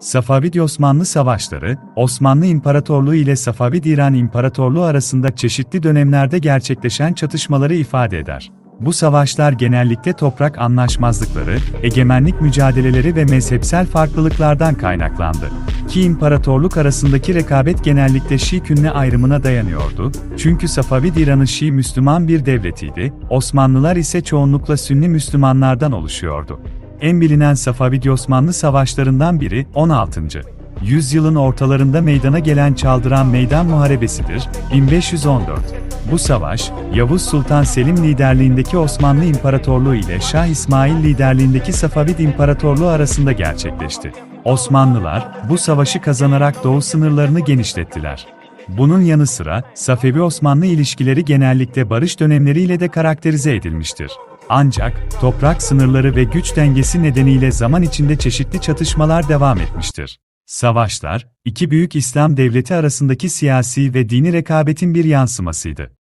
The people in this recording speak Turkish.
Safavid-Osmanlı Savaşları, Osmanlı İmparatorluğu ile Safavid-İran İmparatorluğu arasında çeşitli dönemlerde gerçekleşen çatışmaları ifade eder. Bu savaşlar genellikle toprak anlaşmazlıkları, egemenlik mücadeleleri ve mezhepsel farklılıklardan kaynaklandı. Ki imparatorluk arasındaki rekabet genellikle Şii-Künne ayrımına dayanıyordu, çünkü Safavid İran'ı Şii Müslüman bir devletiydi, Osmanlılar ise çoğunlukla Sünni Müslümanlardan oluşuyordu. En bilinen Safavid-Osmanlı savaşlarından biri 16. yüzyılın ortalarında meydana gelen Çaldıran Meydan Muharebesidir, 1514. Bu savaş, Yavuz Sultan Selim liderliğindeki Osmanlı İmparatorluğu ile Şah İsmail liderliğindeki Safavid İmparatorluğu arasında gerçekleşti. Osmanlılar, bu savaşı kazanarak doğu sınırlarını genişlettiler. Bunun yanı sıra, Safevi-Osmanlı ilişkileri genellikle barış dönemleriyle de karakterize edilmiştir. Ancak, toprak sınırları ve güç dengesi nedeniyle zaman içinde çeşitli çatışmalar devam etmiştir. Savaşlar, iki büyük İslam devleti arasındaki siyasi ve dini rekabetin bir yansımasıydı.